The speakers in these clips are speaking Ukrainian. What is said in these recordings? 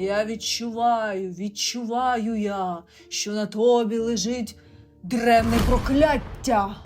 Я відчуваю, відчуваю я, що на тобі лежить древне прокляття.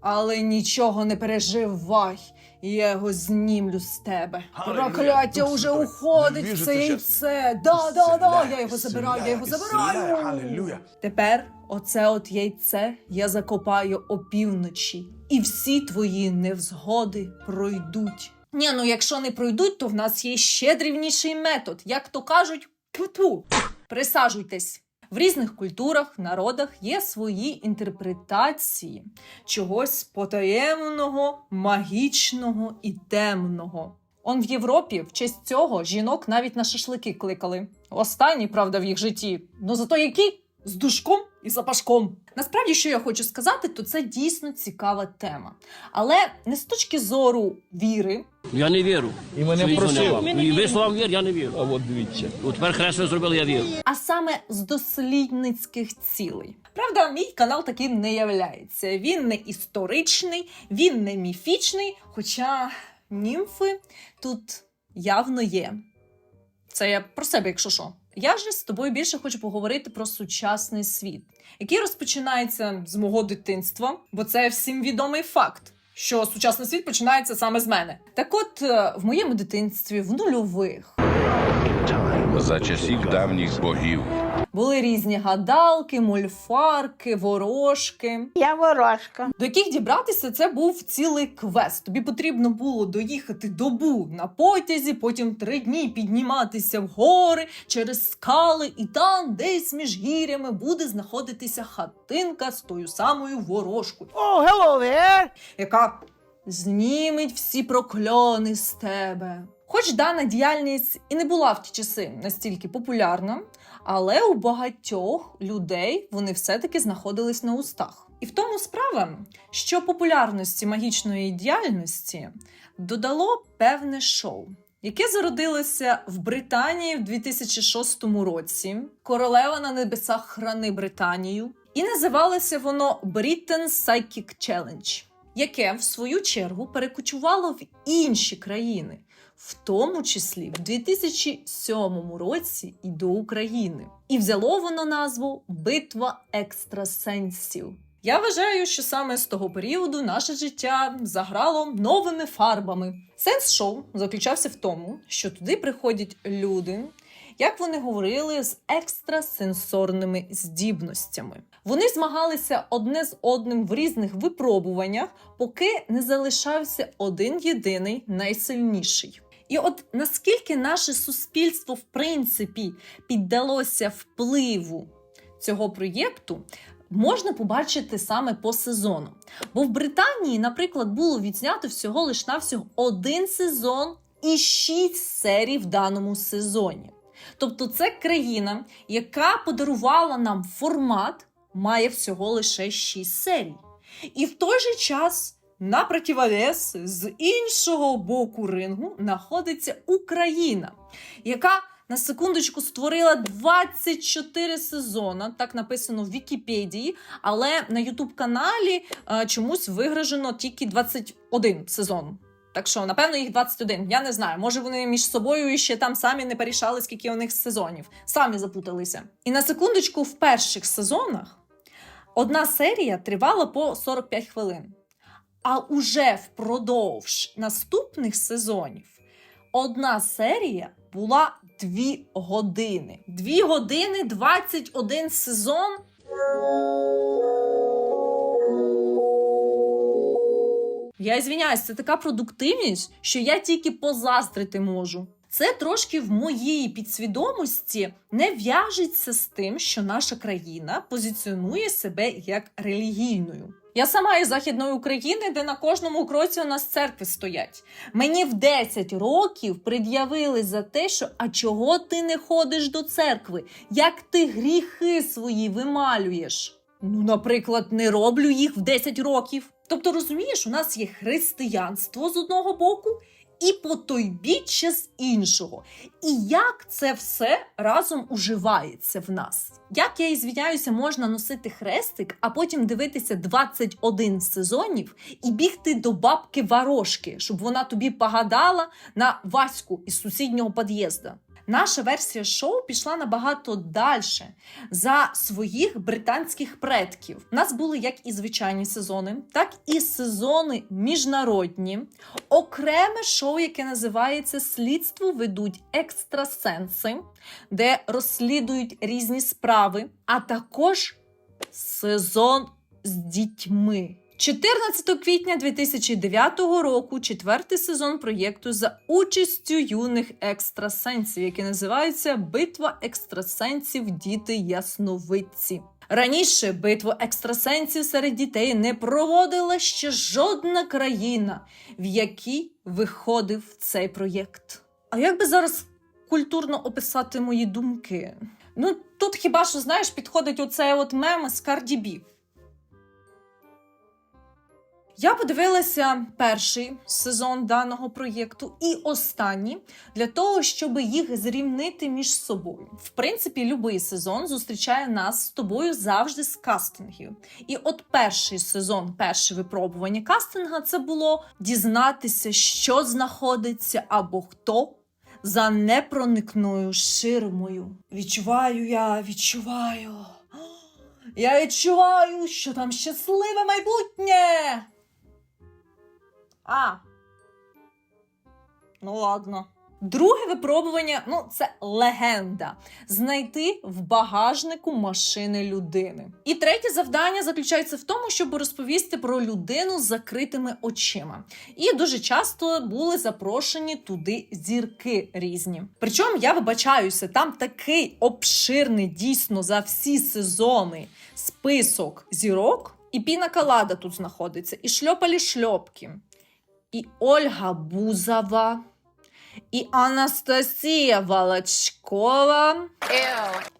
Але нічого не переживай, я його знімлю з тебе. Прокляття уже уходить в це яйце. Да, да, да, я його забираю, я його забираю. Тепер оце от яйце я закопаю опівночі, і всі твої невзгоди пройдуть. Ні, ну якщо не пройдуть, то в нас є ще дрівніший метод. Як то кажуть, тьфу-тьфу. присаджуйтесь. В різних культурах, народах є свої інтерпретації чогось потаємного, магічного і темного. Он в Європі в честь цього жінок навіть на шашлики кликали. Останній, правда, в їх житті. Ну зато який? З душком і запашком. Насправді, що я хочу сказати, то це дійсно цікава тема. Але не з точки зору віри, Я не вірю. І мене просив. І ви словам вір, я не вірю. А от дивіться. От тепер хресно зробили, я вірю. а саме з дослідницьких цілей. Правда, мій канал таким не являється. Він не історичний, він не міфічний, хоча німфи тут явно є. Це я про себе, якщо що. Я ж з тобою більше хочу поговорити про сучасний світ, який розпочинається з мого дитинства, бо це всім відомий факт. Що сучасний світ починається саме з мене. Так от, е, в моєму дитинстві, в нульових, За часів давніх богів Були різні гадалки, мольфарки, ворожки, Я ворожка. до яких дібратися це був цілий квест. Тобі потрібно було доїхати добу на потязі, потім три дні підніматися в гори через скали, і там, десь між гірями, буде знаходитися хатинка з тою самою ворожкою, О, hello there! яка знімить всі прокльони з тебе. Хоч дана діяльність і не була в ті часи настільки популярна, але у багатьох людей вони все-таки знаходились на устах. І в тому справа, що популярності магічної діяльності додало певне шоу, яке зародилося в Британії в 2006 році. Королева на небесах храни Британію, і називалося воно Britain Psychic Challenge, яке в свою чергу перекочувало в інші країни в тому числі в 2007 році і до України. І взяло воно назву Битва екстрасенсів. Я вважаю, що саме з того періоду наше життя заграло новими фарбами. Сенс шоу заключався в тому, що туди приходять люди, як вони говорили, з екстрасенсорними здібностями. Вони змагалися одне з одним в різних випробуваннях, поки не залишався один єдиний найсильніший. І от наскільки наше суспільство в принципі піддалося впливу цього проєкту, можна побачити саме по сезону. Бо в Британії, наприклад, було відзнято всього лиш навсього один сезон і шість серій в даному сезоні. Тобто, це країна, яка подарувала нам формат, має всього лише шість серій. І в той же час на противовес з іншого боку рингу знаходиться Україна, яка на секундочку створила 24 сезона, так написано в Вікіпедії, але на Ютуб каналі е, чомусь вигражено тільки 21 сезон. Так що, напевно, їх 21. Я не знаю. Може, вони між собою ще там самі не порішали, скільки у них сезонів. Самі запуталися. І на секундочку, в перших сезонах одна серія тривала по 45 хвилин. А уже впродовж наступних сезонів одна серія була 2 години. 2 години 21 сезон. Я звіняюсь, це така продуктивність, що я тільки позаздрити можу. Це трошки в моїй підсвідомості не в'яжеться з тим, що наша країна позиціонує себе як релігійною. Я сама із Західної України, де на кожному кроці у нас церкви стоять. Мені в 10 років пред'явили за те, що а чого ти не ходиш до церкви? Як ти гріхи свої вималюєш? Ну, наприклад, не роблю їх в 10 років. Тобто, розумієш, у нас є християнство з одного боку і потойбіччя з іншого. І як це все разом уживається в нас? Як я і звіняюся, можна носити хрестик, а потім дивитися 21 сезонів і бігти до бабки Варошки, щоб вона тобі погадала на Ваську із сусіднього під'їзда. Наша версія шоу пішла набагато далі за своїх британських предків. У нас були як і звичайні сезони, так і сезони міжнародні. Окреме шоу, яке називається Слідство ведуть екстрасенси, де розслідують різні справи, а також сезон з дітьми. 14 квітня 2009 року четвертий сезон проєкту за участю юних екстрасенсів, який називається Битва екстрасенсів Діти Ясновидці. Раніше битву екстрасенсів серед дітей не проводила ще жодна країна, в якій виходив цей проєкт. А як би зараз культурно описати мої думки? Ну тут хіба що знаєш, підходить оцей от мем з B. Я подивилася перший сезон даного проєкту і останній для того, щоб їх зрівнити між собою. В принципі, будь-який сезон зустрічає нас з тобою завжди з кастингів. І от перший сезон, перше випробування кастинга це було дізнатися, що знаходиться або хто за непроникною ширмою. Відчуваю я, відчуваю. Я відчуваю, що там щасливе майбутнє. А. Ну ладно. Друге випробування ну це легенда знайти в багажнику машини людини. І третє завдання заключається в тому, щоб розповісти про людину з закритими очима. І дуже часто були запрошені туди зірки різні. Причому я вибачаюся, там такий обширний дійсно за всі сезони список зірок. І Піна Калада тут знаходиться, і шльопалі шльопки, і Ольга Бузова, і Анастасія Волочкова.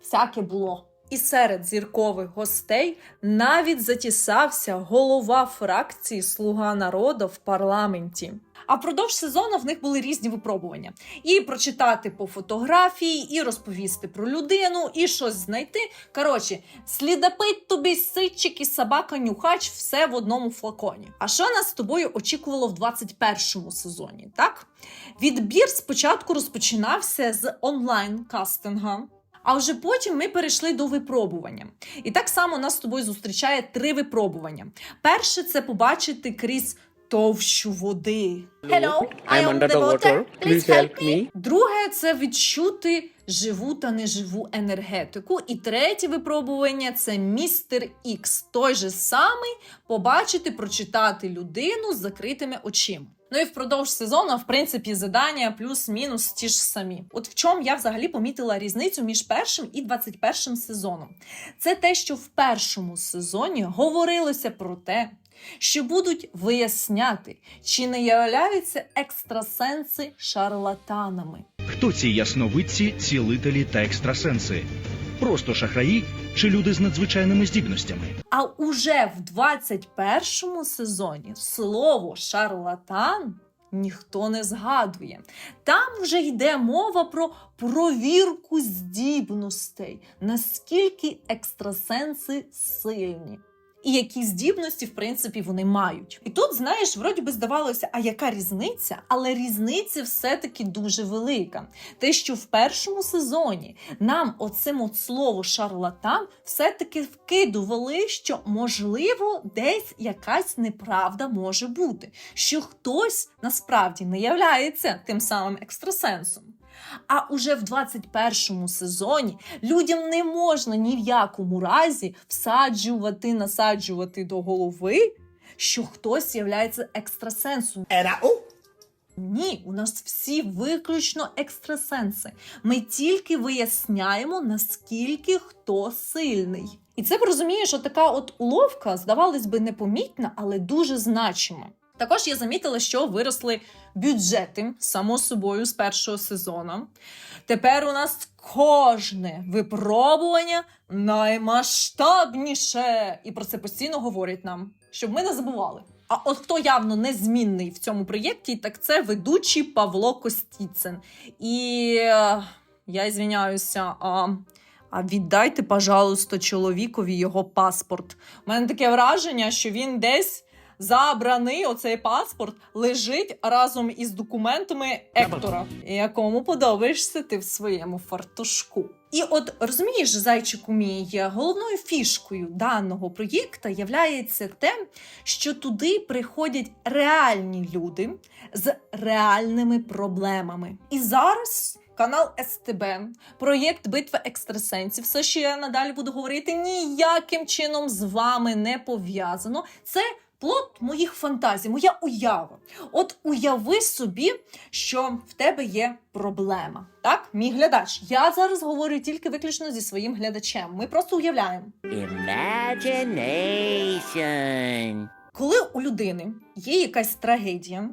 Всяке було. І серед зіркових гостей навіть затісався голова фракції Слуга народу в парламенті. А впродовж сезону в них були різні випробування: і прочитати по фотографії, і розповісти про людину, і щось знайти. Коротше, слідопит тобі ситчик і собака нюхач все в одному флаконі. А що нас з тобою очікувало в 21-му сезоні? Так відбір спочатку розпочинався з онлайн кастинга. А вже потім ми перейшли до випробування. І так само нас з тобою зустрічає три випробування. Перше це побачити крізь товщу води. Hello, I'm under the water. Please help me. Друге це відчути живу та неживу енергетику. І третє випробування це містер Ікс. Той же самий побачити, прочитати людину з закритими очима. Ну і впродовж сезону, в принципі, задання плюс-мінус ті ж самі. От в чому я взагалі помітила різницю між першим і 21 сезоном. Це те, що в першому сезоні говорилося про те, що будуть виясняти, чи не являються екстрасенси шарлатанами. Хто ці ясновидці, цілителі та екстрасенси? Просто шахраї чи люди з надзвичайними здібностями? А уже в 21 сезоні слово шарлатан ніхто не згадує. Там вже йде мова про провірку здібностей, наскільки екстрасенси сильні. І які здібності, в принципі, вони мають. І тут, знаєш, вроді би здавалося, а яка різниця? Але різниця все-таки дуже велика. Те, що в першому сезоні нам оцим от слово шарлатан все-таки вкидували, що можливо десь якась неправда може бути, що хтось насправді не являється тим самим екстрасенсом. А уже в 21 сезоні людям не можна ні в якому разі всаджувати, насаджувати до голови, що хтось являється екстрасенсом. Ні, у нас всі виключно екстрасенси. Ми тільки виясняємо, наскільки хто сильний. І це розумієш, що така от уловка, здавалось би, непомітна, але дуже значима. Також я замітила, що виросли бюджети, само собою, з першого сезону. Тепер у нас кожне випробування наймасштабніше. І про це постійно говорять нам, щоб ми не забували. А от хто явно незмінний в цьому проєкті, так це ведучий Павло Костіцин. І е, я звіняюся. А, а віддайте, пожалуйста, чоловікові його паспорт. У мене таке враження, що він десь забраний оцей паспорт лежить разом із документами Ектора, якому подобаєшся ти в своєму фартушку. І от розумієш, зайчику мій, головною фішкою даного проєкта являється те, що туди приходять реальні люди з реальними проблемами. І зараз. Канал СТБ, проєкт Битва екстрасенсів. Все, що я надалі буду говорити, ніяким чином з вами не пов'язано. Це плод моїх фантазій, моя уява. От уяви собі, що в тебе є проблема. Так, мій глядач. Я зараз говорю тільки виключно зі своїм глядачем. Ми просто уявляємо. Imagination. Коли у людини є якась трагедія,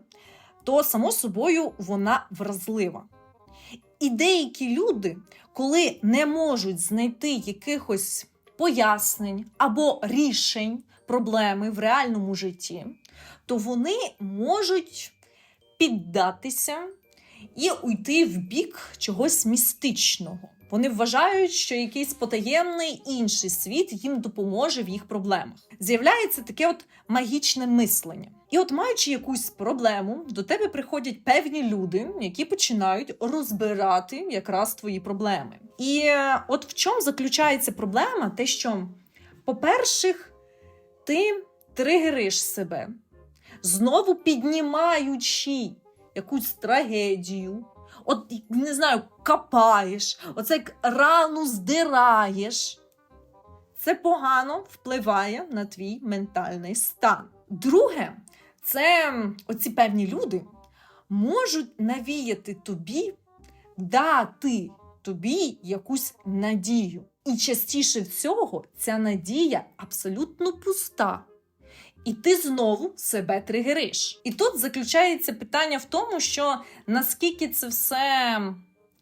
то само собою вона вразлива. І деякі люди, коли не можуть знайти якихось пояснень або рішень проблеми в реальному житті, то вони можуть піддатися і уйти в бік чогось містичного. Вони вважають, що якийсь потаємний інший світ їм допоможе в їх проблемах. З'являється таке от магічне мислення. І от, маючи якусь проблему, до тебе приходять певні люди, які починають розбирати якраз твої проблеми. І е, от в чому заключається проблема? Те, що, по-перше, ти тригериш себе, знову піднімаючи якусь трагедію, от не знаю, копаєш, оце як рану здираєш. Це погано впливає на твій ментальний стан. Друге, це оці певні люди можуть навіяти тобі, дати тобі якусь надію. І частіше всього ця надія абсолютно пуста. І ти знову себе тригериш. І тут заключається питання в тому, що наскільки це все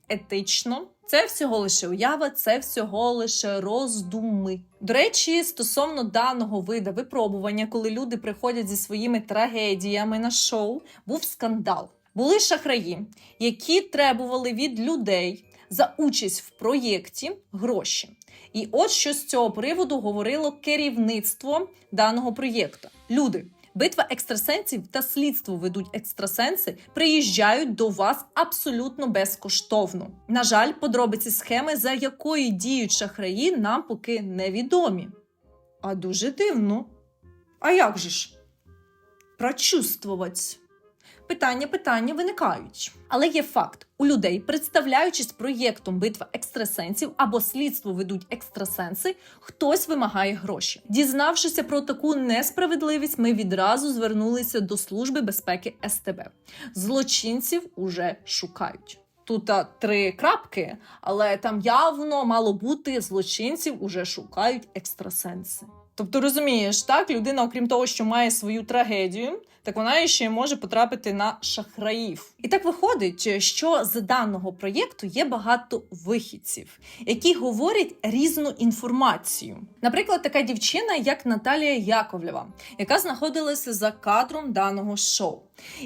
етично, це всього лише уява, це всього лише роздуми. До речі, стосовно даного вида випробування, коли люди приходять зі своїми трагедіями на шоу, був скандал. Були шахраї, які требували від людей за участь в проєкті гроші. І от що з цього приводу говорило керівництво даного проєкту. Люди, битва екстрасенсів та слідство ведуть екстрасенси, приїжджають до вас абсолютно безкоштовно. На жаль, подробиці схеми, за якої діють шахраї, нам поки невідомі. А дуже дивно. А як же ж? Прочувствовать. Питання, питання виникають. Але є факт: у людей, представляючись проєктом битва екстрасенсів або слідство ведуть екстрасенси, хтось вимагає гроші. Дізнавшися про таку несправедливість, ми відразу звернулися до Служби безпеки СТБ. Злочинців уже шукають. Тут а, три крапки, але там явно мало бути злочинців уже шукають екстрасенси. Тобто розумієш, так людина, окрім того, що має свою трагедію, так вона ще й може потрапити на шахраїв. І так виходить, що з даного проєкту є багато вихідців, які говорять різну інформацію. Наприклад, така дівчина, як Наталія Яковлєва, яка знаходилася за кадром даного шоу.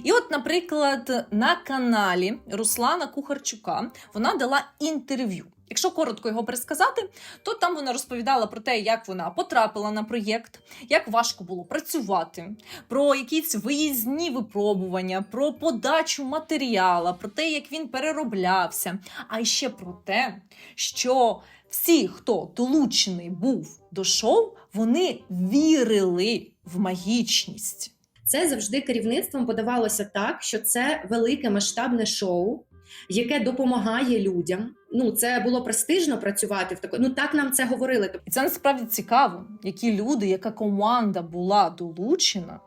І от, наприклад, на каналі Руслана Кухарчука вона дала інтерв'ю. Якщо коротко його пересказати, то там вона розповідала про те, як вона потрапила на проєкт, як важко було працювати, про якісь виїзні випробування, про подачу матеріала, про те, як він перероблявся, а ще про те, що всі, хто долучений був до шоу, вони вірили в магічність. Це завжди керівництвом подавалося так, що це велике масштабне шоу, яке допомагає людям. Ну, це було престижно працювати в такому. Ну так нам це говорили. І це насправді цікаво, які люди, яка команда була долучена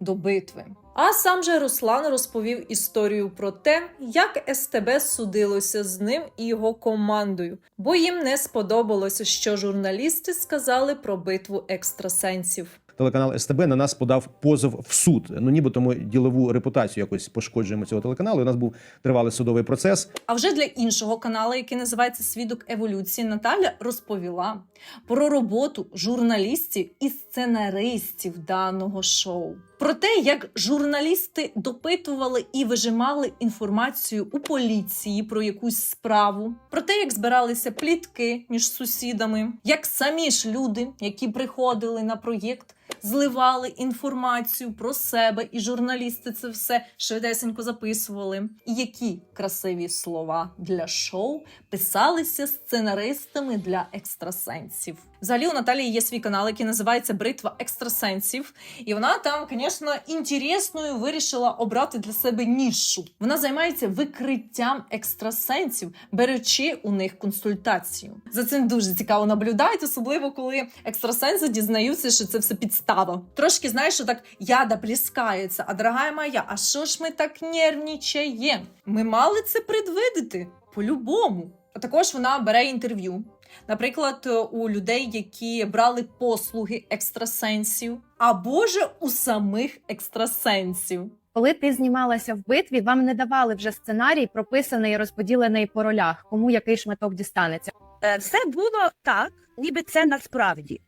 до битви. А сам же Руслан розповів історію про те, як СТБ судилося з ним і його командою, бо їм не сподобалося, що журналісти сказали про битву екстрасенсів. Телеканал СТБ на нас подав позов в суд. Ну нібито ми ділову репутацію якось пошкоджуємо цього телеканалу. У нас був тривалий судовий процес. А вже для іншого каналу, який називається Свідок еволюції, Наталя розповіла про роботу журналістів і сценаристів даного шоу. Про те, як журналісти допитували і вижимали інформацію у поліції про якусь справу, про те, як збиралися плітки між сусідами, як самі ж люди, які приходили на проєкт, зливали інформацію про себе, і журналісти це все швидесенько записували. І які красиві слова для шоу писалися сценаристами для екстрасенсів. Взагалі у Наталії є свій канал, який називається Бритва екстрасенсів, і вона там, звісно, інтересною вирішила обрати для себе нішу. Вона займається викриттям екстрасенсів, беручи у них консультацію. За цим дуже цікаво наблюдають, особливо коли екстрасенси дізнаються, що це все підстава. Трошки знаєш, що так яда пліскається. А дорога моя, а що ж ми так нервничаємо? Ми мали це предвидити по-любому. А також вона бере інтерв'ю. Наприклад, у людей, які брали послуги екстрасенсів, або ж у самих екстрасенсів. Коли ти знімалася в битві, вам не давали вже сценарій, прописаний і розподілений по ролях, кому який шматок дістанеться. Е, Все було так, ніби це насправді.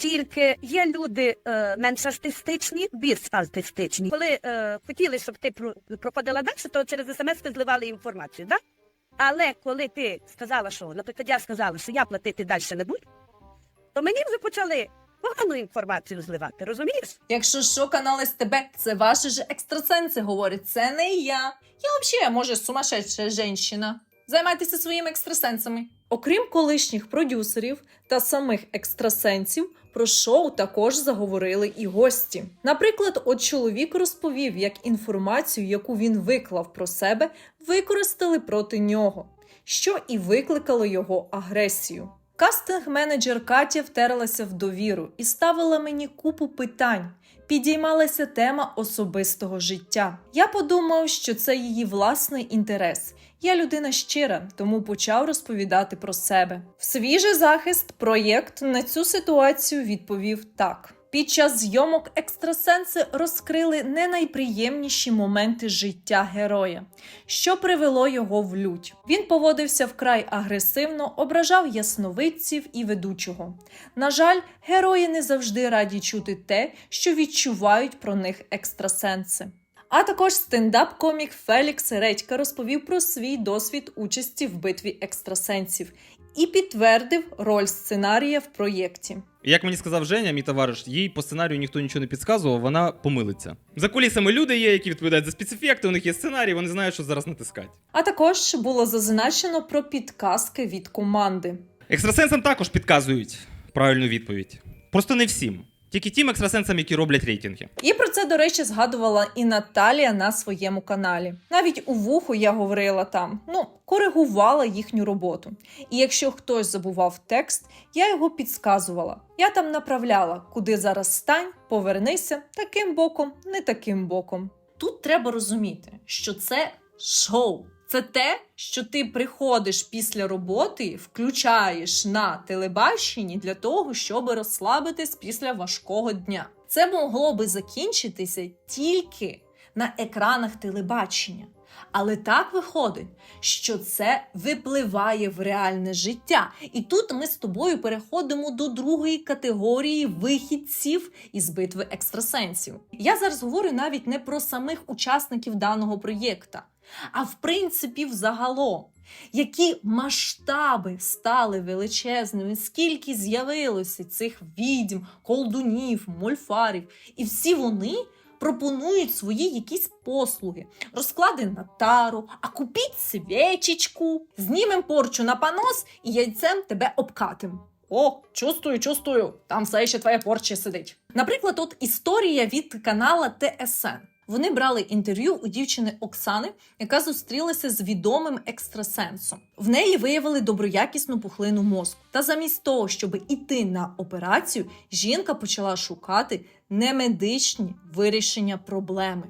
Тільки є люди е, менш артистичні, більш артистичні. Коли е, хотіли, щоб ти про- проходила далі, то через смс ти зливали інформацію, да? Але коли ти сказала, що, наприклад, я сказала, що я платити далі не буду, то мені вже почали погану інформацію зливати, розумієш? Якщо що, канал СТБ, це ваші ж екстрасенси говорять, це не я. Я взагалі, може, сумасшедша жінка. Займайтеся своїми екстрасенсами. Окрім колишніх продюсерів та самих екстрасенсів, про шоу також заговорили і гості. Наприклад, от чоловік розповів, як інформацію, яку він виклав про себе, використали проти нього, що і викликало його агресію. Кастинг-менеджер Катя втерлася в довіру і ставила мені купу питань. Підіймалася тема особистого життя. Я подумав, що це її власний інтерес. Я людина щира, тому почав розповідати про себе. В свіжий захист проєкт на цю ситуацію відповів так. Під час зйомок екстрасенси розкрили не найприємніші моменти життя героя, що привело його в лють. Він поводився вкрай агресивно, ображав ясновидців і ведучого. На жаль, герої не завжди раді чути те, що відчувають про них екстрасенси. А також стендап-комік Фелікс Редька розповів про свій досвід участі в битві екстрасенсів і підтвердив роль сценарія в проєкті. Як мені сказав Женя, мій товариш, їй по сценарію ніхто нічого не підказував, вона помилиться. За кулісами люди є, які відповідають за спецефекти, у них є сценарій, вони знають, що зараз натискати. А також було зазначено про підказки від команди. Екстрасенсам також підказують правильну відповідь. Просто не всім. Тільки тим екстрасенсам, які роблять рейтинги. І про це, до речі, згадувала і Наталія на своєму каналі. Навіть у вуху я говорила там, ну, коригувала їхню роботу. І якщо хтось забував текст, я його підсказувала. Я там направляла, куди зараз стань, повернися таким боком, не таким боком. Тут треба розуміти, що це шоу. Це те, що ти приходиш після роботи, включаєш на телебаченні для того, щоб розслабитись після важкого дня. Це могло би закінчитися тільки на екранах телебачення. Але так виходить, що це випливає в реальне життя. І тут ми з тобою переходимо до другої категорії вихідців із битви екстрасенсів. Я зараз говорю навіть не про самих учасників даного проєкта, а в принципі, взагалом. Які масштаби стали величезними, скільки з'явилося цих відьм, колдунів, мольфарів, і всі вони пропонують свої якісь послуги, розклади на тару, а купіть свічечку, знімем порчу на понос і яйцем тебе обкатим. О, чувствую, чувствую, там все ще твоя порча сидить. Наприклад, от історія від канала ТСН. Вони брали інтерв'ю у дівчини Оксани, яка зустрілася з відомим екстрасенсом. В неї виявили доброякісну пухлину мозку. Та замість того, щоб іти на операцію, жінка почала шукати немедичні вирішення проблеми.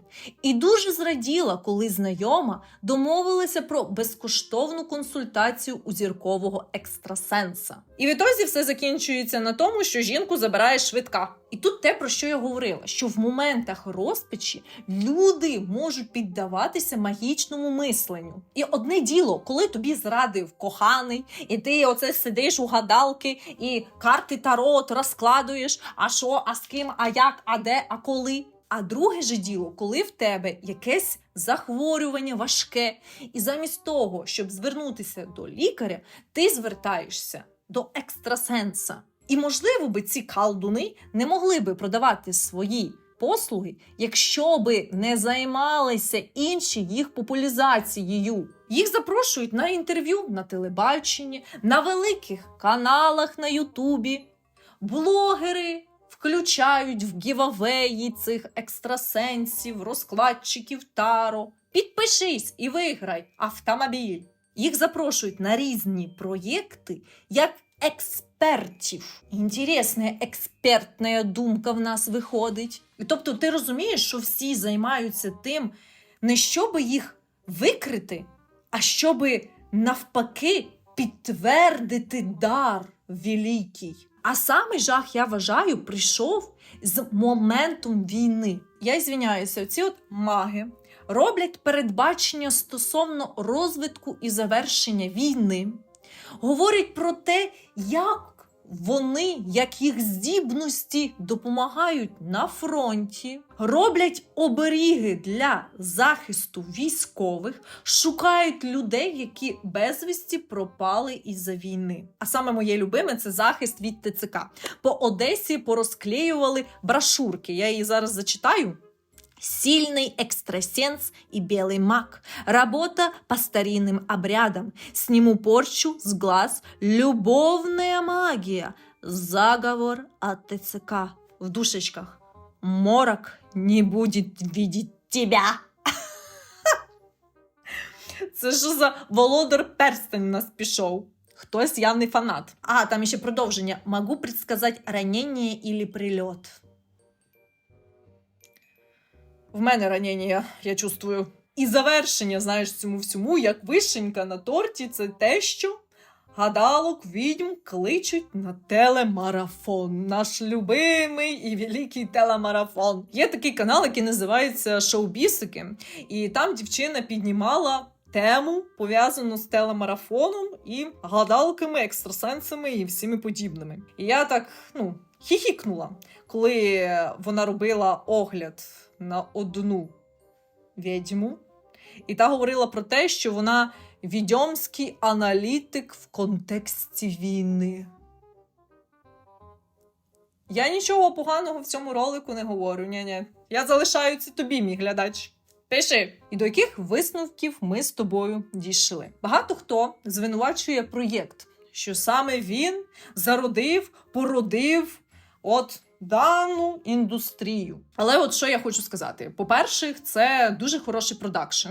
І дуже зраділа, коли знайома домовилася про безкоштовну консультацію у зіркового екстрасенса. І відтоді все закінчується на тому, що жінку забирає швидка. І тут те, про що я говорила: що в моментах розпачі люди можуть піддаватися магічному мисленню. І одне діло, коли тобі зрадив коханий, і ти оце сидиш у гадалки і карти тарот розкладуєш, а що, а з ким, а як, а де, а коли. А друге же діло, коли в тебе якесь захворювання важке, і замість того, щоб звернутися до лікаря, ти звертаєшся до екстрасенса. І можливо би ці колдуни не могли би продавати свої послуги, якщо би не займалися інші їх популяризацією. Їх запрошують на інтерв'ю на телебаченні, на великих каналах на Ютубі. Блогери включають в гівавеї цих екстрасенсів, розкладчиків таро. Підпишись і виграй автомобіль. Їх запрошують на різні проєкти як експертів. Інтересна експертна думка в нас виходить. І тобто, ти розумієш, що всі займаються тим, не щоби їх викрити, а щоби навпаки підтвердити дар великий. А саме жах, я вважаю, прийшов з моментом війни. Я звіняюся, ці от маги роблять передбачення стосовно розвитку і завершення війни, говорять про те, як вони, як їх здібності допомагають на фронті, роблять оберіги для захисту військових, шукають людей, які безвісті пропали із-за війни. А саме моє любиме це захист від ТЦК. По Одесі порозклеювали брошурки. Я її зараз зачитаю. Сильный экстрасенс и белый маг. Работа по старинным обрядам. Сниму порчу с глаз. Любовная магия. Заговор от ТЦК. В душечках. Морок не будет видеть тебя. Це що за володар перстень у нас пішов? Хтось явний фанат. А, там ще продовження. Могу предсказать ранение или прильот. В мене ранення, я чувствую. І завершення, знаєш, цьому всьому, як вишенька на торті, це те, що гадалок відьм кличуть на телемарафон. Наш любимий і великий телемарафон. Є такий канал, який називається Шоу-бісики, і там дівчина піднімала. Тему пов'язану з телемарафоном і гадалками, екстрасенсами і всіми подібними. І я так ну, хіхікнула, коли вона робила огляд на одну відьму, і та говорила про те, що вона відьомський аналітик в контексті війни. Я нічого поганого в цьому ролику не говорю. Ні-ні. Я залишаю це тобі, мій глядач. Пиши! І до яких висновків ми з тобою дійшли? Багато хто звинувачує проєкт, що саме він зародив, породив от дану індустрію. Але от що я хочу сказати: по-перше, це дуже хороший продакшн.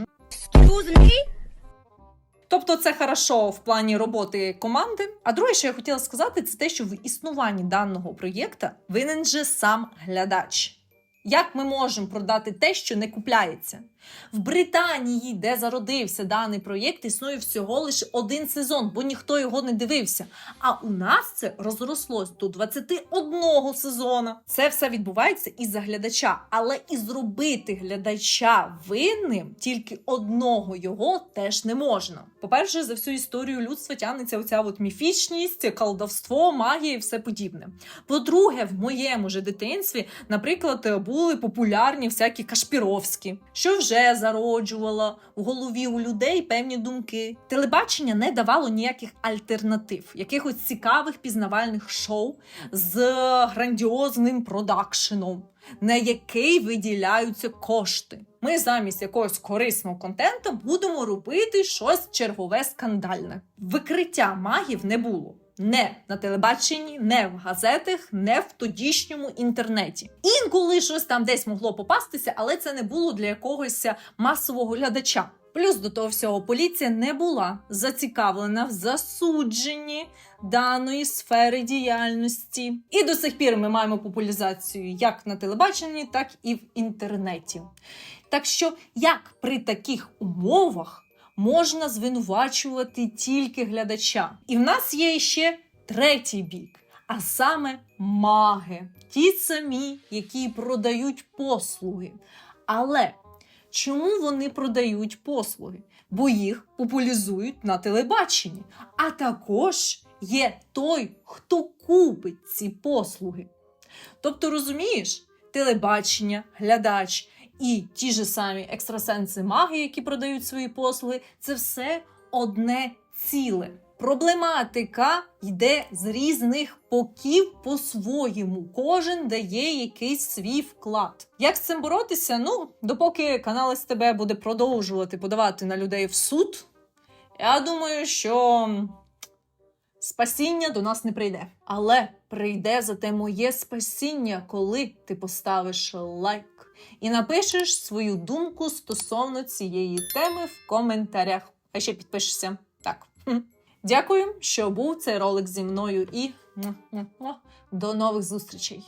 Тобто це хорошо в плані роботи команди. А друге, що я хотіла сказати, це те, що в існуванні даного проєкта винен же сам глядач. Як ми можемо продати те, що не купляється? В Британії, де зародився даний проєкт, існує всього лише один сезон, бо ніхто його не дивився. А у нас це розрослось до 21 сезона. Це все відбувається із-за глядача, але і зробити глядача винним тільки одного його теж не можна. По-перше, за всю історію людства тягнеться оця от міфічність, колдовство, магія і все подібне. По-друге, в моєму же дитинстві, наприклад, були популярні всякі кашпіровські, що вже зароджувало в голові у людей певні думки. Телебачення не давало ніяких альтернатив, якихось цікавих пізнавальних шоу з грандіозним продакшеном, на який виділяються кошти. Ми замість якогось корисного контенту будемо робити щось чергове скандальне. Викриття магів не було. Не на телебаченні, не в газетах, не в тодішньому інтернеті. Інколи щось там десь могло попастися, але це не було для якогось масового глядача. Плюс до того всього поліція не була зацікавлена в засудженні даної сфери діяльності. І до сих пір ми маємо популяризацію як на телебаченні, так і в інтернеті. Так що, як при таких умовах можна звинувачувати тільки глядача? І в нас є ще третій бік, а саме маги, ті самі, які продають послуги. Але чому вони продають послуги? Бо їх популяризують на телебаченні. А також є той, хто купить ці послуги. Тобто, розумієш, телебачення, глядач і ті ж самі екстрасенси маги, які продають свої послуги, це все одне ціле. Проблематика йде з різних боків по-своєму. Кожен дає якийсь свій вклад. Як з цим боротися? Ну, допоки канал СТБ буде продовжувати подавати на людей в суд, я думаю, що спасіння до нас не прийде. Але прийде зате моє спасіння, коли ти поставиш лайк і напишеш свою думку стосовно цієї теми в коментарях. А ще підпишешся. Так. Дякую, що був цей ролик зі мною і до нових зустрічей.